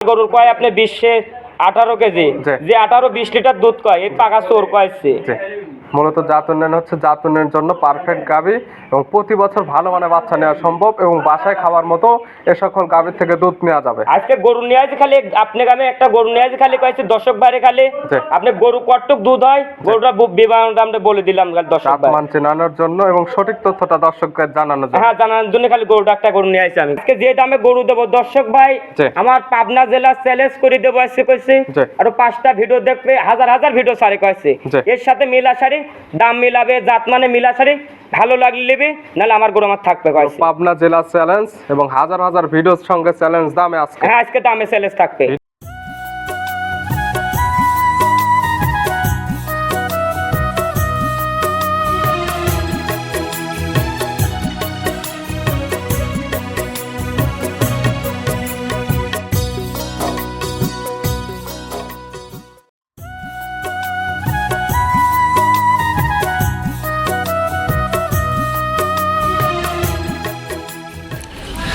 গরুর কয় আপনি বিশ্বে আঠারো কেজি? যে আঠারো বিশ লিটার দুধ কয়? এই পাকা চোর কয়েছে। মূলত জাত উন্নয়ন হচ্ছে জাত উন্নয়নের জন্য পারফেক্ট গাভী এবং প্রতি বছর ভালো মানে বাচ্চা নেওয়া সম্ভব এবং বাসায় খাওয়ার মতো এ সকল গাভীর থেকে দুধ নেওয়া যাবে। আজকে গরু নিয়ে আসি খালি আপনি আমি একটা গরু নিয়ে আসি খালি কয়েছে দর্শক বাইরে খালি। আপনি গরু কটুক দুধ হয়? গরুটা বু- বিবরণটা আমরা বলে দিলাম দর্শক বাইরে চেনানোর জন্য এবং সঠিক তথ্যটা দর্শকদের জানানোর জন্য। হ্যাঁ জানার জন্য খালি গরুটা একটা গরু নিয়ে আসি আমি। আজকে যে দামে গরু দেবো দর্শক ভাই আমার পাবনা জেলা চ্যালেঞ্জ করে দেবো আজকে কইছে। আরও পাঁচটা ভিডিও দেখবে হাজার হাজার ভিডিও সারি কয়েছে এর সাথে মিলা সারি দাম মিলাবে জাত মানে মিলা সারি ভালো লাগলে নেবে নাহলে আমার গরু আমার থাকবে পাবনা জেলা চ্যালেঞ্জ এবং হাজার হাজার ভিডিওর সঙ্গে চ্যালেঞ্জ দামে আজকে। হ্যাঁ আজকে দামে চ্যালেঞ্জ থাকবে।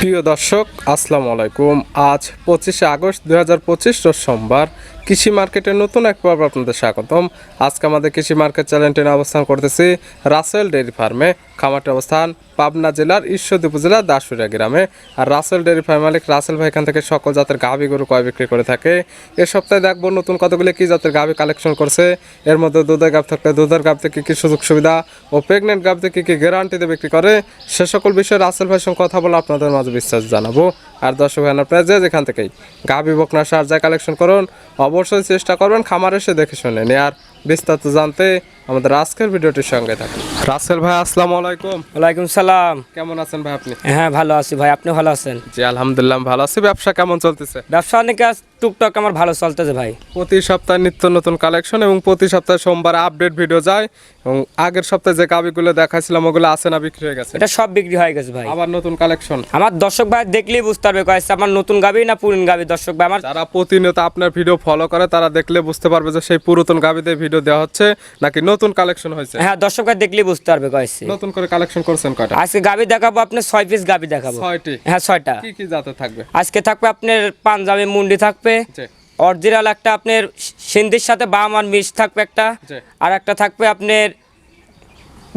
প্রিয় দর্শক, আসসালামু আলাইকুম। আজ পঁচিশে আগস্ট দু হাজার পঁচিশ সোমবার। কৃষি মার্কেটের নতুন এক পর্ব আপনাদের স্বাগতম। আজকে আমাদের কৃষি মার্কেট চ্যানেলটি অবস্থান করতেছি রাসেল ডেয়ারি ফার্মে। খামারটি অবস্থান পাবনা জেলার ঈশ্বরদী উপজেলার দাসুরিয়া গ্রামে। আর রাসেল ডেয়ারি ফার্ম মালিক রাসেল ভাই এখান থেকে সকল জাতের গাভী গরু কয় বিক্রি করে থাকে। এ সপ্তাহে দেখব নতুন কতগুলি কি জাতের গাভী কালেকশন করছে। এর মধ্যে দুধের গাভ থাকলে দুধের গাভ থেকে কি সুযোগ সুবিধা ও প্রেগনেন্ট গাভ থেকে কী গ্যারান্টিতে বিক্রি করে, সে সকল বিষয়ে রাসেল ভাইয়ের সঙ্গে কথা বলে আপনাদের মাঝে বিশ্বাস জানাব। আর দর্শক ভাই আপনারা যে যেখান থেকেই গাভী বকনা সার যা কালেকশন করুন, অবশ্যই চেষ্টা করবেন খামার এসে দেখে শুনে নিয়ে আর বিস্তারিত জানতে আমাদের আজকের ভিডিওটির সঙ্গে থাকুন। রাসেল ভাই আসসালামু আলাইকুম। ওয়ালাইকুম সালাম। কেমন আছেন ভাই আপনি? হ্যাঁ ভালো আছি ভাই। আপনি ভালো আছেন? জি আলহামদুলিল্লাহ ভালো আছি। ব্যবসা কেমন চলতেছে? ব্যবসা অনেক টুকটাক আমার ভালো চলতেছে ভাই। প্রতি সপ্তাহে নিত্য নতুন কালেকশন এবং প্রতি সপ্তাহে সোমবার আপডেট ভিডিও যায় এবং আগের সপ্তাহে যে গাবিগুলো দেখাইছিলাম ওগুলো আছে না বিক্রি হয়ে গেছে? এটা সব বিক্রি হয়ে গেছে ভাই। আবার নতুন কালেকশন আমার দর্শক ভাই দেখলেই বুঝতে পারবে কয়েছে আমার নতুন গাবি না পুরিন গাবি দর্শক ভাই? আমার যারা প্রতিনিয়ত আপনার ভিডিও ফলো করে তারা দেখলে বুঝতে পারবে যে সেই পুরাতন গাবিতে ভিডিও দেওয়া হচ্ছে নাকি নতুন কালেকশন হয়েছে? হ্যাঁ দর্শক ভাই দেখলেই বুঝতে পারবে কয়েছে নতুন করে কালেকশন করছেন কয়টা? আজকে গাবি দেখাবো আপনি ছয় পিস গাবি দেখাবো। ছয়টি। হ্যাঁ ছয়টা। কি কি জাতে থাকবে? আজকে থাকবে আপনার পাঞ্জাবি মুন্ডি থাকবে জি। অরিজিনাল একটা আপনার সিন্ধির সাথে বাম আর মিশ থাকবে একটা। আর একটা থাকবে আপনার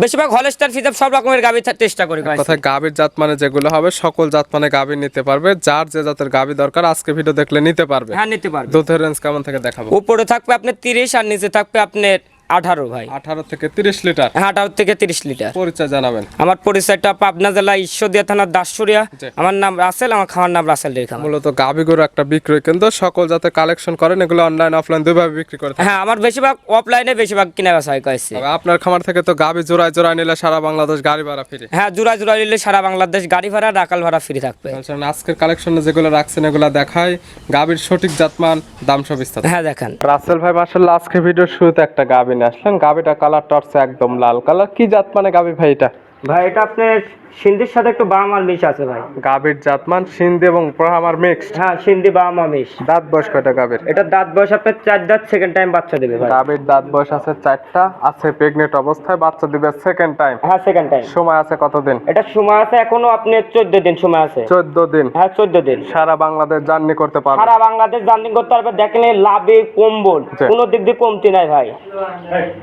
বেশিরভাগ হলস্টার ফিজাব সব রকমের গাবি চেষ্টা করি কথা গাবির জাত মানে যেগুলো হবে সকল জাত মানে গাবি নিতে পারবে। যার যে জাতের গাবি দরকার আজকে ভিডিও দেখলে নিতে পারবে। হ্যাঁ নিতে পারবে। দুধের রেঞ্জ কেমন থেকে দেখাবো? উপরে থাকবে আপনার তিরিশ আর নিচে থাকবে আপনার আঠারো ভাই। আঠারো থেকে তিরিশ লিটার? হ্যাঁ আঠারো থেকে তিরিশ লিটার। পরিচয় জানাবেন। আমার পরিচয়টা পাবনা জেলা ঈশ্বরদিয়া থানার দাসুরিয়া। আমার নাম রাসেল আমার খাওয়ার নাম রাসেল খামার। মূলত গাবি গরু একটা বিক্রয় কেন্দ্র সকল জাতের কালেকশন করেন এগুলো অনলাইন অফলাইন দুইভাবে বিক্রি করে হ্যাঁ আমার বেশিরভাগ অফলাইনে বেশিরভাগ কিনা বেচা হয় কয়েছে আপনার খামার থেকে তো গাবি জোড়ায় জোড়ায় নিলে সারা বাংলাদেশ গাড়ি ভাড়া ফিরে হ্যাঁ জোড়া জোড়া নিলে সারা বাংলাদেশ গাড়ি ভাড়া রাকাল ভাড়া ফ্রি থাকবে। আজকের কালেকশনে যেগুলো রাখছেন এগুলো দেখায় গাবির সঠিক জাতমান দাম সব বিস্তারিত। হ্যাঁ দেখেন। রাসেল ভাই মার্শাল্লাহ আজকে ভিডিওর শুরুতে একটা গাবি নিয়ে আসলেন। গাবিটা কালারটা হচ্ছে একদম লাল কালার কি জাত মানে গাবি ভাই এটা? ভাই, এটা আপনার সিন্ধির সাথে একটু বাম আর মিশ আছে ভাই। গাবির জাতমান সিন্ধি এবং ব্রাহ্মার মিক্সড? হ্যাঁ সিন্ধি বাম আর মিশ। দাঁত বয়স কয়টা গাবির এটা দাঁত বয়স আপনার চার দাঁত সেকেন্ড টাইম বাচ্চা দেবে ভাই। গাবির দাঁত বয়স আছে চারটা আছে প্রেগনেন্ট অবস্থায় বাচ্চা দিবে সেকেন্ড টাইম হ্যাঁ সেকেন্ড টাইম সময় আছে কতদিন? এটা সময় আছে এখনও আপনার চোদ্দ দিন সময় আছে। চোদ্দ দিন? হ্যাঁ চোদ্দ দিন। সারা বাংলাদেশ জার্নি করতে পারবে? সারা বাংলাদেশ জার্নি করতে পারবে দেখেন লাভে কম্বল। কোনো দিক দিয়ে কমতি নাই ভাই।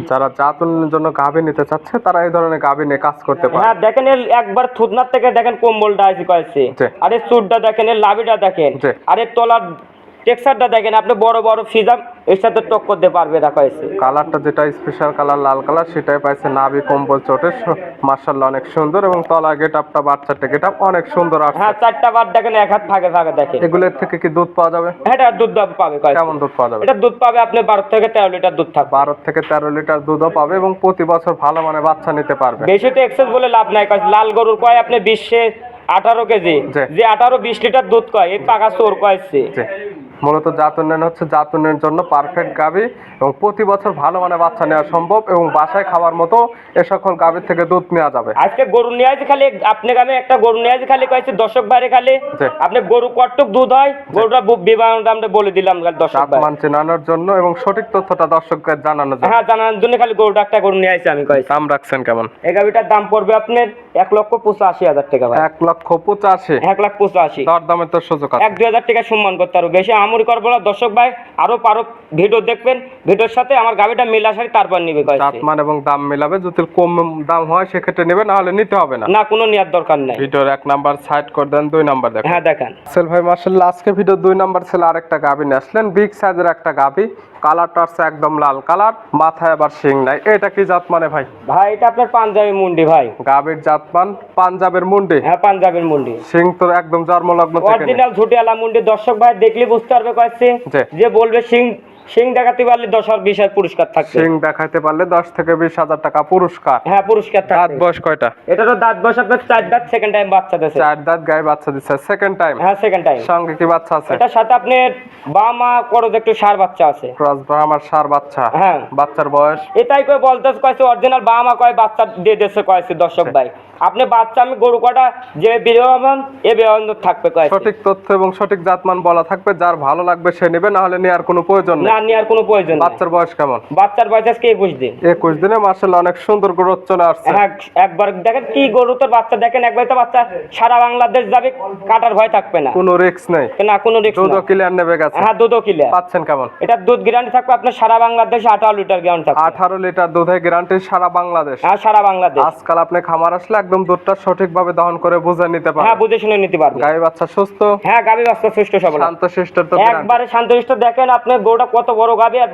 যারা জাত উন্নয়নের জন্য গাভী নিতে চাচ্ছে তারা এই ধরনের গাভী নিয়ে কাজ করতে পারে হ্যাঁ দেখেন এর একবার থুতনার থেকে দেখেন কম্বলটা আছে কয়েছে। আরে চুটটা দেখেন এর লাভিটা দেখেন। আরে তলার টেক্সারটা দেখেন আপনি বড় বড় ফিজাম এর সাথে টক্কর দিয়ে পারবে দেখা হয়েছে। কালারটা যেটা স্পেশাল কালার লাল কালার সেটাই পাইছে নাভি কম্বল চোটে মার্শাল্লাহ অনেক সুন্দর এবং তলা গেট আপটা বাচ্চাটা আপ অনেক সুন্দর আসছে। হ্যাঁ চারটা বার দেখেন এক হাত ফাঁকে ফাঁকে দেখেন। এগুলোর থেকে কি দুধ পাওয়া যাবে? হ্যাঁ এটা দুধ দাম পাবে কেমন দুধ পাওয়া যাবে? এটা দুধ পাবে আপনি বারো থেকে তেরো লিটার দুধ থাকবে। বারো থেকে তেরো লিটার দুধও পাবে এবং প্রতি বছর ভালো মানে বাচ্চা নিতে পারবে। বেশি তো এক্সেস বলে লাভ নাই কয়েছে লাল গরুর কয় আপনি বিশে আঠারো কেজি? যে আঠারো বিশ লিটার দুধ কয় এই পাকা চোর কয়েছে। মূলত জাত উন্নয়ন হচ্ছে জাত উন্নয়নের জন্য পারফেক্ট গাভী এবং প্রতি বছর ভালো মানে বাচ্চা নেওয়া সম্ভব এবং বাসায় খাওয়ার মতো এ সকল গাভীর থেকে দুধ নেওয়া যাবে। আজকে গরু নিয়ে আসি খালি আপনি আমি একটা গরু নিয়ে আসি খালি কয়েছে দর্শক বাইরে খালি। আপনি গরু কটুক দুধ হয়? গরুটা বিবাহটা আমরা বলে দিলাম দর্শক বাইরে তাপমান চেনানোর জন্য এবং সঠিক তথ্যটা দর্শকদের জানানোর জন্য। হ্যাঁ জানার জন্য খালি গরুটা একটা গরু নিয়ে আসি আমি কয়েছি দাম রাখছেন কেমন? এই গাভিটার দাম পড়বে আপনার এক লক্ষ পঁচাশি হাজার টাকা ভাই। এক লক্ষ পঁচাশি। এক লাখ পঁচাশি। দর দামের তো সুযোগ আছে। এক দুই হাজার টাকা সম্মান করতে পারব বেশি। আমও আহামরি করব না দর্শক ভাই আরও পারো ভিডিও দেখবেন। ভিডিওর সাথে আমার গাড়িটা মিল আসারি তারপর নিবে জাতমান এবং দাম মিলাবে যদি কম দাম হয় সেক্ষেত্রে নেবে না হলে নিতে হবে না। না কোনো নেওয়ার দরকার নাই। ভিডিওর এক নাম্বার সাইড করে দেন দুই নাম্বার দেখেন। হ্যাঁ দেখেন। সেল ভাই মার্শাল্লাহ আজকে ভিডিও দুই নাম্বার ছিল আরেকটা গাভি নিয়ে আসলেন। বিগ সাইজের একটা গাভি কালারটা হচ্ছে একদম লাল কালার মাথায় আবার শিং নাই। এটা কি জাত মানে ভাই? ভাই এটা আপনার পাঞ্জাবি মুন্ডি ভাই। গাভির জাতমান পাঞ্জাবের মুন্ডি। হ্যাঁ পাঞ্জাবের মুন্ডি। শিং তো একদম জন্মলগ্ন থেকে অরিজিনাল ঝুটিয়ালা মুন্ডি। দর্শক ভাই দেখলে বুঝতে কয়েছে জি। যে বলবে সিং সিং দেখাতে পারলে দশ হাজার বিশ হাজার পুরস্কার থাকবে। শিং দেখাইতে পারলে দশ থেকে বিশ হাজার টাকা পুরস্কার। হ্যাঁ পুরস্কার দাঁত বয়স কয়টা? এটারও দাঁত বয়স আপনার চার দাঁত সেকেন্ড টাইম বাচ্চা দিয়েছে। চার দাঁত গায়ে বাচ্চা দিচ্ছে সেকেন্ড টাইম হ্যাঁ সেকেন্ড টাইম সঙ্গে কি বাচ্চা আছে? এটার সাথে আপনার বা মা করো একটু সার বাচ্চা আছে। ক্রস আমার সার বাচ্চা। হ্যাঁ। বাচ্চার বয়স? এটাই কই বলতে কয়েছে অরিজিনাল বা মা কয় বাচ্চা দিয়ে দিয়েছে কয়েছে দর্শক ভাই। আপনি বাচ্চা আমি গরু কটা যে বিরহমান এ বিরহমান থাকবে সঠিক তথ্য এবং সঠিক জাতমান বলা থাকবে যার ভালো লাগবে সে নেবে না হলে নেওয়ার কোনো প্রয়োজন না নেওয়ার কোনো প্রয়োজন বাচ্চার বয়স কেমন? বাচ্চার বয়স আজকে একুশ দিন। একুশ দিনে মার্শাল্লাহ অনেক সুন্দর গ্রোথ চলে আসছে। হ্যাঁ একবার দেখেন কি গরু তোর বাচ্চা দেখেন একবার তো বাচ্চা সারা বাংলাদেশ যাবে কাটার ভয় থাকবে না। কোনো রিস্ক নেই। না কোনো রিস্ক দুধ ক্লিয়ার নেবে গেছে। হ্যাঁ দুধও কিলে পাচ্ছেন কেমন? এটা দুধ গ্যারান্টি থাকবে আপনার সারা বাংলাদেশে আঠারো লিটার গ্যারান্টি থাকবে। আঠারো লিটার দুধে গ্যারান্টি সারা বাংলাদেশ। হ্যাঁ সারা বাংলাদেশ। আজকাল আপনি খামার আসলে একদম দুধটা সঠিকভাবে দহন করে বুঝে নিতে পারবে। হ্যাঁ বুঝে শুনে নিতে পারবে। গাই বাচ্চা সুস্থ? হ্যাঁ গাবি বাচ্চা সুস্থ সবল। শান্ত শিষ্ট তো একবারে শান্ত শিষ্ট। দেখেন আপনি গরুটা কত বড় গাবি আর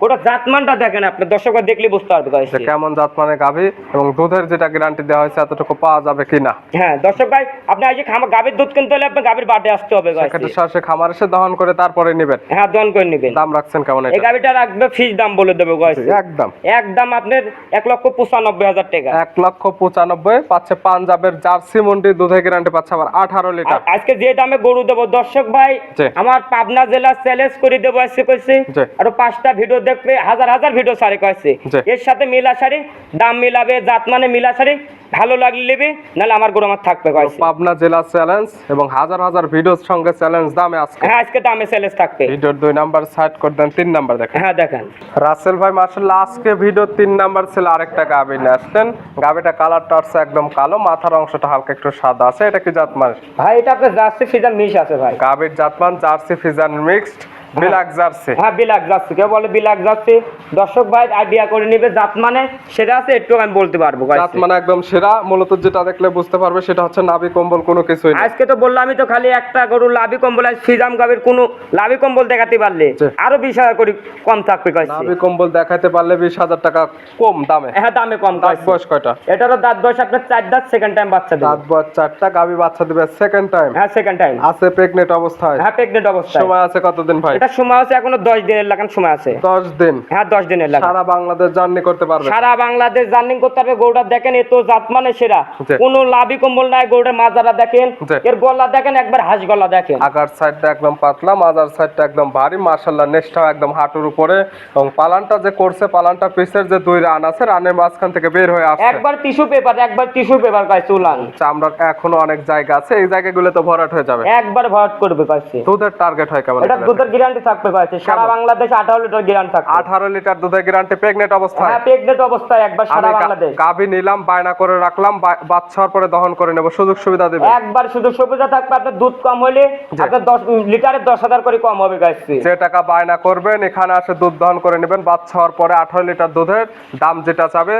গোটা জাতমানটা দেখেন আপনি দর্শকরা দেখলে বুঝতে পারবে কেমন জাত মানে গাভী এবং দুধের যেটা গ্যারান্টি দেওয়া হয়েছে এতটুকু পাওয়া যাবে কিনা। হ্যাঁ দর্শক ভাই আপনি আজকে খামা গাবির দুধ কিনতে হলে আপনি গাবির বাটে আসতে হবে। সেক্ষেত্রে সরাসরি খামার এসে দহন করে তারপরে নেবেন। হ্যাঁ দন করে নেবেন। দাম রাখছেন কেমন এই এটা? গাবিটা রাখবে ফিস দাম বলে দেবে কয়েছে। একদম। একদম আপনার এক লক্ষ পঁচানব্বই হাজার টাকা। এক লক্ষ পঁচানব্বই পাচ্ছে পাঞ্জাবের জার্সি মন্ডি দুধের গ্যারান্টি পাচ্ছে আবার আঠারো লিটার। আজকে যে দামে গরু দেবো দর্শক ভাই আমার পাবনা জেলা চ্যালেঞ্জ করে দেবো আজকে কইছে। আরও পাঁচটা ভিডিও দেখবে হাজার হাজার ভিডিও সারি কয়েছে এর সাথে মিলা সারি দাম মিলাবে জাত মানে মিলা সারি ভালো লাগলে নেবে নাহলে আমার গরু আমার থাকবে কয়েছে পাবনা জেলা চ্যালেঞ্জ এবং হাজার হাজার ভিডিওর সঙ্গে চ্যালেঞ্জ দামে আজকে। হ্যাঁ আজকে দামে চ্যালেঞ্জ থাকবে। ভিডিওর দুই নাম্বার সাইড করে দেন তিন নাম্বার দেখেন। হ্যাঁ দেখেন। রাসেল ভাই মার্শাল্লাহ আজকে ভিডিও তিন নাম্বার ছিল আরেকটা গাভি নিয়ে আসলেন। গাভিটা কালারটা হচ্ছে একদম কালো মাথার অংশটা হালকা একটু সাদা আছে এটা কি জাতমান? ভাই এটা আপনার জার্সি ফিজার মিশ আছে ভাই। গাভির জাতমান Jersey Friesian mixed black Jersey হ্যাঁ বিলাক যাচ্ছে। কেউ বলে বিলাক যাচ্ছে। দর্শক ভাই আইডিয়া করে নিবে। জাত মানে সেটা আছে একটু আমি বলতে পারব জাত মানে একদম সেরা। মূলত যেটা দেখলে বুঝতে পারবে সেটা হচ্ছে নাভি কম্বল কোনো কিছুই আজকে তো বললাম আমি তো খালি একটা গরু লাভি কম্বল আজ ফিজাম গাবির কোনো লাভি কম্বল দেখাতে পারলে আরও বিশ হাজার করে কম থাকবে কয়েছে নাভি কম্বল দেখাতে পারলে বিশ হাজার টাকা কম দামে। হ্যাঁ দামে কম দাঁত বয়স কয়টা? এটারও দাঁত বয়স আপনার চার দাঁত সেকেন্ড টাইম বাচ্চা দাঁত বয়স চারটা বাচ্চা দিবে সেকেন্ড টাইম হ্যাঁ সেকেন্ড টাইম আছে প্রেগনেন্ট অবস্থায়। হ্যাঁ প্রেগনেন্ট অবস্থায়। সময় আছে কতদিন ভাই? এটা সময় আছে এখনও দশ দিনের লাগান সময় আছে। দশ দিন? হ্যাঁ দশ দিনের লাগান। সারা বাংলাদেশ জার্নি করতে পারবে? সারা বাংলাদেশ জার্নিং করতে হবে গরুটা দেখেন এ তো জাত মানে সেরা। কোনো লাভি কম্বল নাই গরুটার মাজারা দেখেন। এর গলা দেখেন একবার হাঁস গলা দেখেন। আগার সাইডটা একদম পাতলা মাজার সাইডটা একদম ভারী মার্শাল্লাহ নেক্সটটাও একদম হাঁটুর উপরে। এবং পালানটা যে করছে পালানটা পিসের যে দুই রান আছে রানের মাঝখান থেকে বের হয়ে আসছে। একবার টিস্যু পেপার একবার টিস্যু পেপার কয় চুলান চামড়ার এখনও অনেক জায়গা আছে এই জায়গাগুলো তো ভরাট হয়ে যাবে। একবার ভরাট করবে কয়েছে। দুধের টার্গেট হয় কেমন এটা দুধের গ্যারান্টি থাকবে কয়েছে সারা বাংলাদেশ আঠারো লিটার গ্যারান্টি থাকবে। আঠারো লিটার দুধের গ্যারান্টি প্রেগনেন্ট অবস্থায়? হ্যাঁ প্রেগনেন্ট অবস্থায় একবার সারা বাংলাদেশ। গাভী নিলাম বায়না করে রাখলাম বা- বাচ্চা হওয়ার পরে দহন করে নেব। সুযোগ সুবিধা দেবে? একবার শুধু সুবিধা থাকবে আপনার দুধ কম হলে আপনার দশ লিটারে দশ হাজার করে কম হবে গাইছে যে টাকা বায়না করবেন এখানে আসে দুধ দহন করে নেবেন। বাচ্চা হওয়ার পরে আঠারো লিটার দুধের দাম যেটা চাবে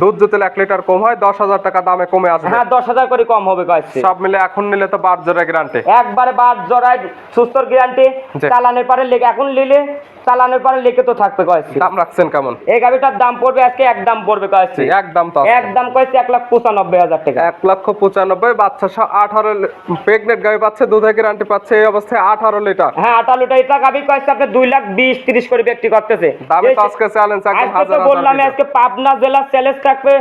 দুধ যদি এক লিটার কম হয় দশ হাজার টাকা দামে কমে আসবে। হ্যাঁ দশ হাজার করে কম হবে গাইছে সব মিলে এখন নিলে তো বার জোরে গ্যারান্টি একবারে বার জড়াই সুস্থর গ্যারান্টি চালানের পারে লেগে এখন নিলে চালানের পারে লেগে তো থাকবে কয়েছে দাম রাখছেন কেমন? এই গাড়িটার দাম পড়বে আজকে এক দাম পড়বে কয়েছে একদম তো এক দাম কয়েছে এক লাখ পঁচানব্বই হাজার টাকা। এক লক্ষ পঁচানব্বই বাচ্চা আঠারো প্রেগনেন্ট গাভী পাচ্ছে দুধের গ্যারান্টি পাচ্ছে এই অবস্থায় আঠারো লিটার। হ্যাঁ আটা লিটার। এটা গাবি কয়েছে আপনি দুই লাখ বিশ তিরিশ করে বিক্রি করতেছে। দামে আজকে চ্যালেঞ্জ বললাম আজকে পাবনা জেলার চ্যালেঞ্জ থাকবে।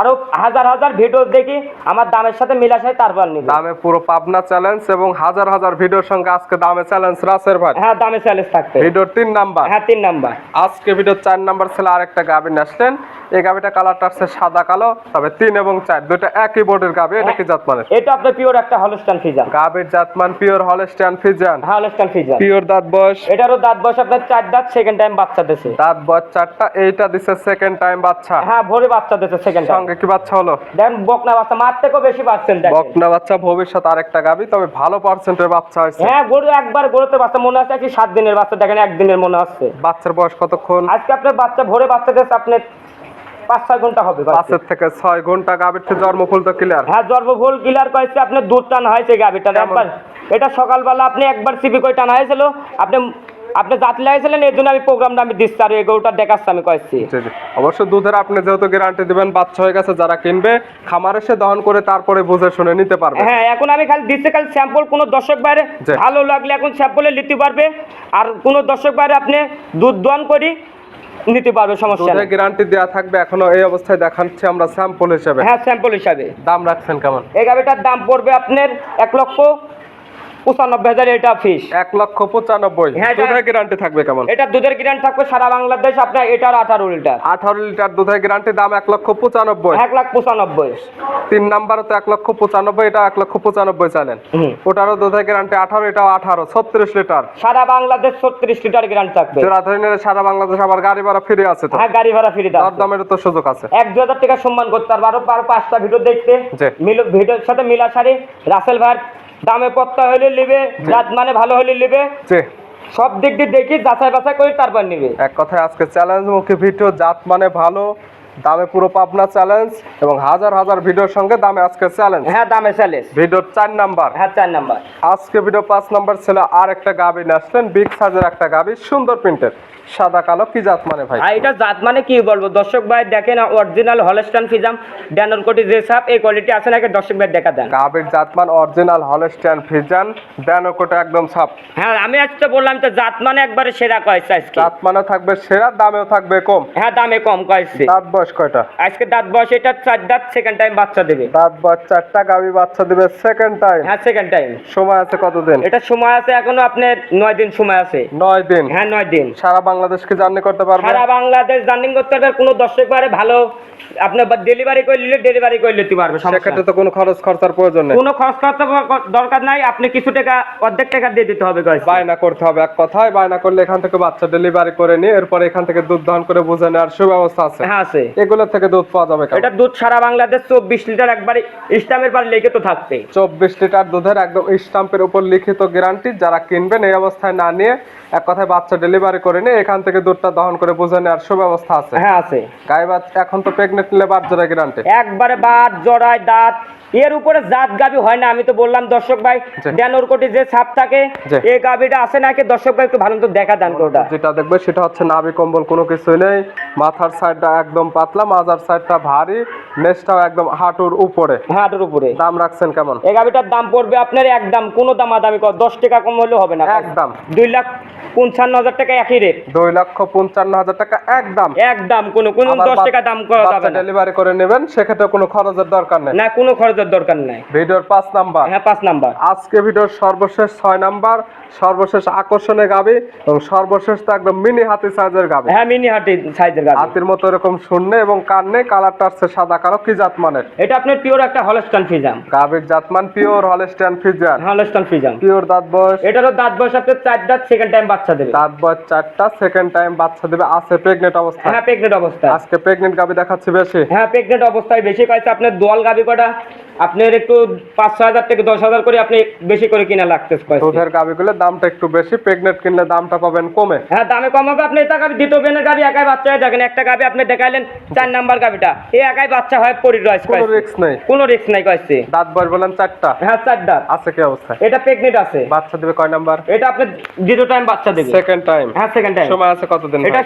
আরও হাজার হাজার ভিডিও দেখি আমার দামের সাথে মিলাসাই তারপর নিবে। দামে পুরো পাবনা চ্যালেঞ্জ এবং হাজার হাজার ভিডিওর সঙ্গে আজকে দামে চ্যালেঞ্জ রাসের ভাই। হ্যাঁ দামে চ্যালেঞ্জ থাকবে। ভিডিওর তিন নাম্বার। হ্যাঁ তিন নাম্বার। আজকে ভিডিওর চার নাম্বার ছিল আরেকটা গাভী নিয়ে আসলেন এই গাভীটা কালারটা আসছে সাদা কালো তবে তিন এবং চার দুইটা একই বোর্ডের গাভী এটা কি জাতমানের এটা আপনার পিওর একটা হলস্টান ফিজা গাভীর জাতমান পিওর হলস্টিয়ান ফিজিয়ান হ্যাঁ হলস্টান ফিজা পিওর দাঁত বয়স। এটারও দাঁত বয়স আপনার চার দাঁত সেকেন্ড টাইম বাচ্চা দিছে। দাঁত বয়স চারটা এইটা দিছে সেকেন্ড টাইম বাচ্চা। হ্যাঁ ভোরে বাচ্চা দিছে সেকেন্ড সঙ্গে কি বাচ্চা হলো? দেখেন বকনা বাচ্চা মার থেকেও বেশি বকনা বাচ্চা ভবিষ্যৎ আরেকটা গাভী তবে ভালো পার্সেন্টের বাচ্চা হয়েছে। হ্যাঁ গরু একবার গরুতে বাচ্চা মনে আছে? কি সাত দিনের বাচ্চা দেখেন একদিনের মনে হচ্ছে বাচ্চার বয়স কতক্ষণ? আজকে আপনার বাচ্চা ভোরে বাচ্চা দিয়েছে আপনার পাঁচ ছয় ঘণ্টা হবে বাচ্চা। পাঁচের থেকে ছয় ঘণ্টা গাভীর থেকে জন্মফুল তো ক্লিয়ার হ্যাঁ জর্বফুল কিলার কয়েছে আপনার দুধ টান হয়েছে কেমন? একবার এটা সকালবেলা আপনি একবার সিপি করে টানা হয়েছিল আপনি আপনি জাতি লাগাইছিলেন এই জন্য আমি প্রোগ্রামটা আমি দিচ্ছি আর এই গরুটা দেখাচ্ছি আমি কয়েছি অবশ্য দুধের আপনি যেহেতু গ্যারান্টি দিবেন বাচ্চা হয়ে গেছে যারা কিনবে খামার এসে দহন করে তারপরে বুঝে শুনে নিতে পারবে। হ্যাঁ এখন আমি খালি দিচ্ছি খালি স্যাম্পল কোনো দর্শক বাইরে ভালো লাগলে এখন স্যাম্পলে নিতে পারবে আর কোনো দর্শক বাইরে আপনি দুধ দোয়ান করি নিতে পারবে সমস্যা দুধের নেই। গ্যারান্টি দেওয়া থাকবে এখনও এই অবস্থায় দেখাচ্ছি আমরা স্যাম্পল হিসেবে। হ্যাঁ স্যাম্পল হিসাবে। দাম রাখছেন কেমন? এই গাভিটার দাম পড়বে আপনার এক লক্ষ পঁচানব্বই হাজার এটা ফিস এক লক্ষ পঁচানব্বই। হ্যাঁ, দুধের গ্যারান্টি থাকবে কেমন? এটা দুধের গ্যারান্টি থাকবে সারা বাংলাদেশ। আপনার এটার আঠারো লিটার। আঠারো লিটার দুধের গ্যারান্টি দাম এক লক্ষ পঁচানব্বই। এক লাখ পঁচানব্বই। তিন নাম্বারও তো এক লক্ষ পঁচানব্বই এটা এক লক্ষ পঁচানব্বই ওটারও দুধের গ্যারান্টি আঠারো এটাও আঠারো ছত্রিশ লিটার। সারা বাংলাদেশ ছত্রিশ লিটার গ্যারান্টি থাকবে। সারা বাংলাদেশ আবার গাড়ি ভাড়া ফিরে আছে তো। হ্যাঁ গাড়ি ভাড়া ফ্রি দর দামের তো সুযোগ আছে। এক দু হাজার টাকা সম্মান করতে পারব। আরও পাঁচটা ভিডিও দেখতে। মিল ভিডিওর সাথে মিলা সারি রাসেল ভাইয়ের দামে পত্তা হলে নেবে জাত মানে ভালো হলে নেবে। সব দিক দিয়ে দেখি যাচাই বাছাই করে তারপর নেবে। এক কথায় আজকে চ্যালেঞ্জ মুখী ভিডিও জাত মানে ভালো দামে পুরো পাবনা চ্যালেঞ্জ এবং হাজার হাজার ভিডিওর সঙ্গে দামে আজকে চ্যালেঞ্জ হ্যাঁ দামে চ্যালেঞ্জ ভিডিওর চার নাম্বার হ্যাঁ চার নাম্বার আজকে ভিডিও পাঁচ নাম্বার ছিল আর একটা গাবি নিয়ে আসলেন বিগ সাইজের একটা গাবি সুন্দর প্রিন্টের সাদা কালো কি জাত মানে ভাই? আর এটা জাত মানে কি বলব? দর্শক ভাই দেখেন অরিজিনাল হলস্টান ফিজাম ড্যানোর কোটি যে সাপ এই কোয়ালিটি আছে নাকি? দর্শক ভাই দেখা দেন। গাবির জাতমান অরিজিনাল হলস্টাইন ফিজান ড্যানোকোটা একদম সাপ। হ্যাঁ আমি আজকে বললাম তো জাত মানে একবারে সেরা কয়েছে আজকে। জাত মানে থাকবে সেরা দামেও থাকবে কম। হ্যাঁ দামে কম কয়েছে। দাঁত বয়স কয়টা? আজকে দাঁত বয়স এটা চার দাঁত সেকেন্ড টাইম বাচ্চা দেবে। দাঁত বয়স চারটা গাবি বাচ্চা দিবে সেকেন্ড টাইম হ্যাঁ সেকেন্ড টাইম সময় আছে কতদিন? এটা সময় আছে এখনও আপনার নয় দিন সময় আছে। নয় দিন। হ্যাঁ নয় দিন। সারা বাংলাদেশ কি জার্নি করতে পারবে? সারা বাংলাদেশ জার্নিং করতে পারবে কোনো দর্শক পারে ভালো আপনি ডেলিভারি করে নিলে ডেলিভারি করে নিতে পারবে সমস্যা সেক্ষেত্রে তো কোনো খরচ খরচার প্রয়োজন নেই। কোনো খরচ ব- দরকার নাই আপনি কিছু টাকা অর্ধেক টাকা দিয়ে দিতে হবে guys। বায়না করতে হবে এক কথায় বায়না করলে এখান থেকে বাচ্চা ডেলিভারি করে নিয়ে এরপর এখান থেকে দুধ দহন করে বুঝে নেওয়ার সুব্যবস্থা আছে। হ্যাঁ আছে। এগুলো থেকে দুধ পাওয়া যাবে? এটা দুধ সারা বাংলাদেশ চব্বিশ লিটার একবারে ইস্টামের পর লেগে তো থাকবে। চব্বিশ লিটার দুধের একদম স্টাম্পের উপর লিখিত গ্যারান্টি যারা কিনবেন এই অবস্থায় না নিয়ে এক কথায় বাচ্চা ডেলিভারি করে নিয়ে এখান থেকে দুধটা দহন করে বুঝে নেওয়ার সুব্যবস্থা আছে। হ্যাঁ আছে। গায়ে বাচ্চা এখন তো প্রেগনেন্ট নিলে বাদ বাচ্চারা গ্যারান্টি একবারে বাদ জড়ায় দাঁত। এর উপরে জাত গাবি হয় না আমি তো বললাম দর্শক ভাই। ড্যানোর কোটি যে ছাপ থাকে এই গাবিটা আছে নাকি দর্শক ভাই একটু ভালো তো দেখা দেন ওটা যেটা দেখবে সেটা হচ্ছে নাভি কম্বল কোনো কিছুই নেই। মাথার সাইডটা একদম পাতলা মাজার সাইডটা ভারী নেসটাও একদম হাঁটুর উপরে। হাটের উপরে। দাম রাখছেন কেমন? এই গাবিটার দাম পড়বে আপনার একদম কোনো দাম দামি কর দশ টাকা কম হলেও হবে না। একদম। দুই লাখ পঞ্চান্ন হাজার টাকা একই রেট দুই লক্ষ পঞ্চান্ন হাজার টাকা একদম। একদম কোনো কোনো দশ টাকা দাম করা যাবে না। ডেলিভারি করে নেবেন সেক্ষেত্রে কোনো খরচের দরকার নেই। না কোনো খরচের দরকার নাই। ভিডিওর পাঁচ নাম্বার। হ্যাঁ পাঁচ নাম্বার। আজকে ভিডিওর সর্বশেষ ছয় নাম্বার সর্বশেষ আকর্ষণে গাবি এবং সর্বশেষ তো একদম মিনি হাতি সাইজের গাবি। হ্যাঁ মিনি হাটি সাইজের গাবি। হাতির মতো এরকম শূন্য এবং কান্নে কালারটা আসছে সাদা কালো কি জাতমানের? এটা আপনার পিওর একটা হলস্টান ফিজাম গাবির জাতমান pure Holstein Friesian Holstein Friesian pure দাঁত বয়স। এটারও দাঁত বয়স আপনার চার দাঁত সেকেন্ড টাইম বাচ্চা দেবে দাঁত বয়স চারটা সেকেন্ড টাইম বাচ্চা দেবে আছে প্রেগনেন্ট অবস্থা। হ্যাঁ প্রেগনেন্ট অবস্থায় আজকে প্রেগনেন্ট গাবি দেখাচ্ছি বেশি। হ্যাঁ প্রেগনেন্ট অবস্থায় বেশি কয়েছে। আপনার দোয়াল গাবি কটা আপনার একটু পাঁচ ছ হাজার থেকে দশ হাজার করে আপনি বেশি করে কিনা লাগতেছে দুধের গাবিগুলোর দামটা একটু বেশি প্রেগনেন্ট কিনলে দামটা পাবেন কমে। হ্যাঁ দামে কম হবে। আপনি এটা গাবি দ্বিতীয় বেনের গাবি একাই বাচ্চা হয় দেখেন। একটা গাবি আপনি দেখাইলেন চার নাম্বার গাবিটা। এই একাই বাচ্চা হয় পরিরয়েছে কোনো রিস্ক নাই। কোনো রিস্ক নাই কয়েছে। দাঁত বয়স বলেন চারটা। হ্যাঁ চার দাঁত আছে কি অবস্থা? এটা প্রেগনেন্ট আছে। বাচ্চা দেবে কয় নাম্বার? এটা আপনি দ্বিতীয় টাইম বাচ্চা দেবে। সেকেন্ড টাইম হ্যাঁ সেকেন্ড টাইম সময় আছে কতদিন এটা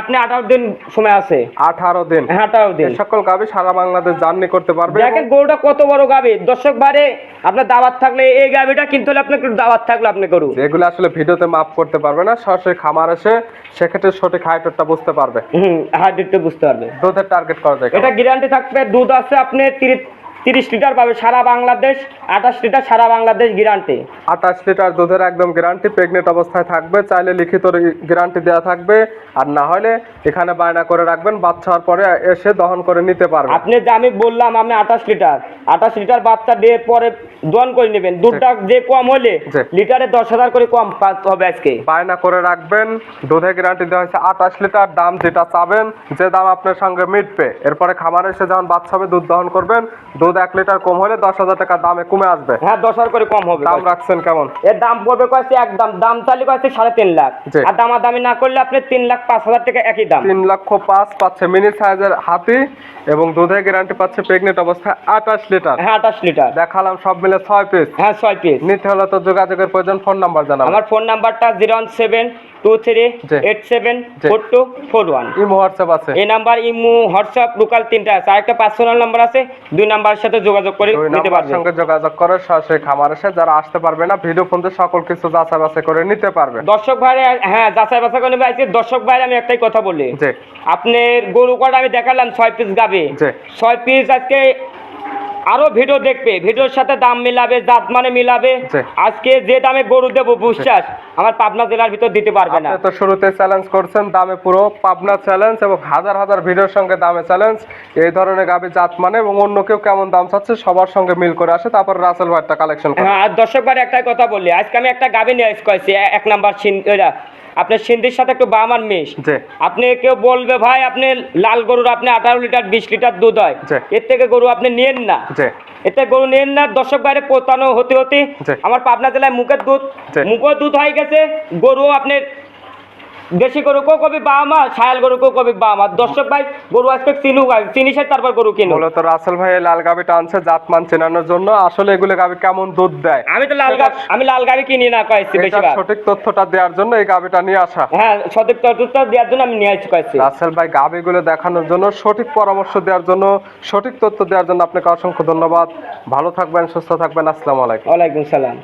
আপনি আঠারো দিন সময় আছে। আঠারো দিন। হ্যাঁ আঠারো দিন। সকল গাবি সারা বাংলাদেশ জার্নি করতে পারবে দেখেন গরুটা কত বড় গাবি দর্শক বারে আপনার দাওয়াত থাকলে এই গাবিটা কিনতে হলে আপনার দাওয়াত থাকলে আপনি গরু। যেগুলো আসলে ভিডিওতে মাপ করতে পারবে না সরাসরি খামার এসে সেক্ষেত্রে সঠিক হাইটটা বুঝতে পারবে। হুম হার্ট বুঝতে পারবে। দুধের টার্গেট করা যায় এটা গ্যারান্টি থাকবে দুধ আছে আপনি তিরিশ তিরিশ লিটার পাবে সারা বাংলাদেশ আঠাশ লিটার সারা বাংলাদেশ গ্যারান্টি আঠাশ লিটার দুধের একদম গ্যারান্টি প্রেগনেন্ট অবস্থায় থাকবে চাইলে লিখিত গ্যারান্টি দেওয়া থাকবে আর না হলে এখানে বায়না করে রাখবেন বাচ্চা হওয়ার পরে এসে দহন করে নিতে পারবে আপনি যে আমি বললাম আমি আঠাশ লিটার আঠাশ লিটার বাচ্চা দিয়ে পরে দোয়ান করে নেবেন। দুধটা যে কম হলে লিটারে দশ হাজার করে কম হবে আজকে। বায়না করে রাখবেন দুধের গ্যারান্টি দেওয়া হয়েছে আঠাশ লিটার দাম যেটা চাবেন যে দাম আপনার সঙ্গে মিটবে। এরপরে খামারে এসে যখন বাচ্চা হবে দুধ দহন করবেন দুধ দুধ এক লিটার কম হলে দশ হাজার টাকা দামে কমে আসবে। হ্যাঁ দশ হাজার করে কম হবে দাম রাখছেন কেমন? এর দাম পড়বে কয়েছে একদম দাম কয়েছে সাড়ে তিন লাখ। আর দামাদামি না করলে আপনি তিন লাখ পাঁচ হাজার টাকা একই দাম। তিন লক্ষ পাঁচ পাচ্ছে মিনি সাইজের হাতি এবং দুধের গ্যারান্টি পাচ্ছে প্রেগনেন্ট অবস্থায় আঠাশ লিটার। হ্যাঁ আঠাশ লিটার। দেখালাম সব মিলে ছয় পিস হ্যাঁ ছয় পিস নিতে হলে তো যোগাযোগের প্রয়োজন ফোন নাম্বার জানাব আমার ফোন নাম্বারটা zero one seven two three eight seven four two four one imo WhatsApp আছে। এই নাম্বার ইমু হোয়াটসঅ্যাপ লোকাল তিনটা আছে। আরেকটা পার্সোনাল নাম্বার আছে। দুই নাম্বারের সাথে যোগাযোগ করে নিতে পারবেন। সঙ্গে যোগাযোগ করে সরাসরি খামার এসে যারা আসতে পারবে না ভিডিও ফোন দিয়ে সকল কিছু যাচাই বাছাই করে নিতে পারবে। দর্শক ভাইরে হ্যাঁ যাচাই বাছাই করে নেবে। আজকে দর্শক ভাইরে আমি একটাই কথা বলি। আপনার গরু কটা আমি দেখালাম ছয় পিস গাবে ছয় পিস আজকে আরও ভিডিও দেখবে। ভিডিওর সাথে দাম মিলাবে জাত মানে মিলাবে। আজকে যে দামে গরু দেবো বিশ্বাস আমার পাবনা জেলার ভিতর দিতে পারবে না। তো শুরুতে চ্যালেঞ্জ করছেন দামে পুরো পাবনা চ্যালেঞ্জ এবং হাজার হাজার ভিডিওর সঙ্গে দামে চ্যালেঞ্জ এই ধরনের গাবি জাত মানে এবং অন্য কেউ কেমন দাম চাচ্ছে সবার সঙ্গে মিল করে আসে তারপর রাসেল ভাইটা কালেকশন হ্যাঁ আর দর্শক ভাই একটাই কথা বললি আজকে আমি একটা গাবি নিয়ে এসেছি এক নাম্বার এরা, আপনার সিন্ধির সাথে একটু বামার মিশ। জি। আপনি কেউ বলবে ভাই আপনি লাল গরুর আপনি আঠারো লিটার বিশ লিটার দুধ হয়। এর থেকে গরু আপনি নিয়েন না। এতে গরু নেন না দর্শক বাইরে পোতানো হতে হতে আমার পাবনা জেলায় মুখের দুধ মুখও মুখের দুধ হয়ে গেছে। গরু আপনার দেশি গরুকেও কবি বা আমার সায়াল গরুকেও কবি বা আমার দর্শক ভাই গরু আজকে চিনু চিনি সাই তারপর গরু কিনো মূলত রাসেল ভাই লাল গাবিটা আনছে জাতমান চেনানোর জন্য। আসলে এগুলো গাবি কেমন দুধ দেয়? আমি তো লাল গা আমি লাল গাড়ি কিনি না কয়েছি এটার বেশিরভাগ। সঠিক তথ্যটা দেওয়ার জন্য এই গাবিটা নিয়ে আসা। হ্যাঁ সঠিক তথ্যটা দেওয়ার জন্য আমি নিয়ে আসছি কয়েছি। রাসেল ভাই গাবিগুলো দেখানোর জন্য সঠিক পরামর্শ দেওয়ার জন্য সঠিক তথ্য দেওয়ার জন্য আপনাকে অসংখ্য ধন্যবাদ। ভালো থাকবেন সুস্থ থাকবেন। আসসালামু আলাইকুম। ওয়ালাইকুম সালাম।